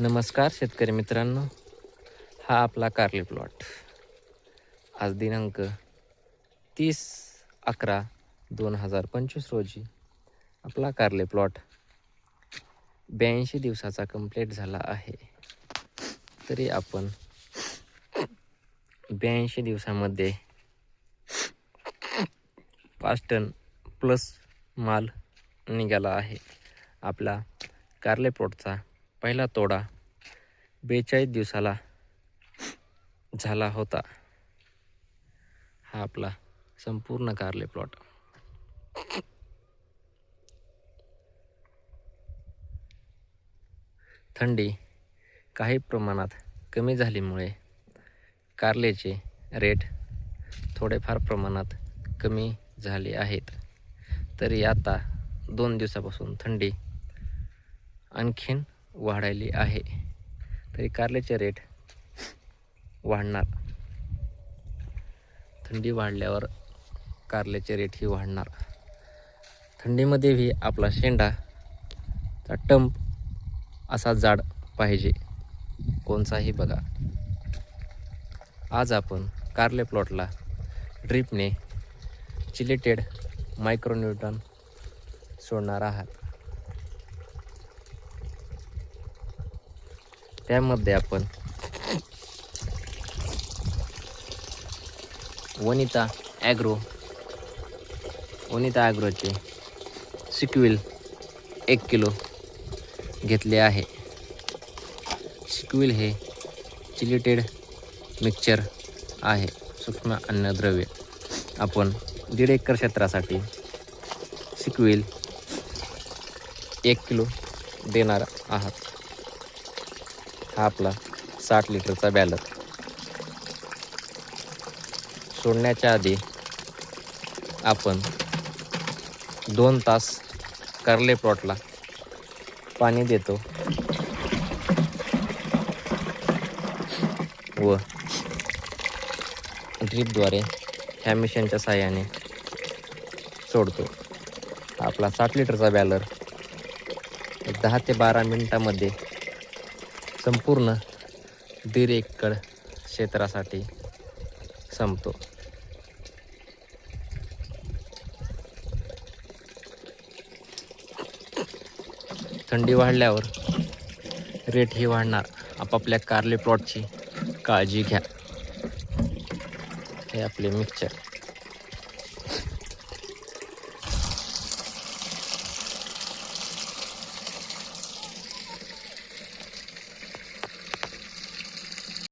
नमस्कार शेतकरी मित्रांनो. हा आपला कार्ली प्लॉट आज दिनांक तीस अकरा दोन हजार पंचवीस रोजी आपला कार्ले प्लॉट ब्याऐंशी दिवसाचा कंप्लीट झाला आहे. तरी आपण ब्याऐंशी दिवसामध्ये पाच टन प्लस माल निघाला आहे. आपला कार्ले प्लॉटचा पहिला तोडा बेचाळीस दिवसाला झाला होता. हा आपला संपूर्ण कारले प्लॉट थंडी काही प्रमाणात कमी झाल्यामुळे कारलेचे रेट थोडेफार प्रमाणात कमी झाले आहेत. तरी आता दोन दिवसापासून थंडी आणखीन वाढायली आहे. तरी कारल्याचे रेट वाढणार. थंडी वाढल्यावर कारल्याचे रेटही वाढणार. थंडीमध्येही आपला शेंडाचा टंप असा जाड पाहिजे. कोणचाही बघा. आज आपण कारले प्लॉटला ड्रिपने चिलेटेड मायक्रोन्यूटन सोडणार आहात. त्यामध्ये आपण वनिता ॲग्रो वनिता ॲग्रोचे सिक्विल एक किलो घेतले आहे. सिक्विल हे चिलिटेड मिक्सचर आहे सूक्ष्म अन्नद्रव्य. आपण दीड एकर क्षेत्रासाठी सिक्विल एक किलो देणार आहात. हा आपला साठ लिटरचा बॅलर. सोडण्याच्या आधी आपण दोन तास करले प्लॉटला पाणी देतो व ड्रीपद्वारे ह्या मिशनच्या साह्याने सोडतो. आपला साठ लिटरचा बॅलर दहा ते बारा मिनटामध्ये संपूर्ण दीड एकड क्षेत्रासाठी संपतो. थंडी वाढल्यावर रेटही वाढणार. आपापल्या कारले प्लॉटची काळजी घ्या. हे आपले मिक्सचर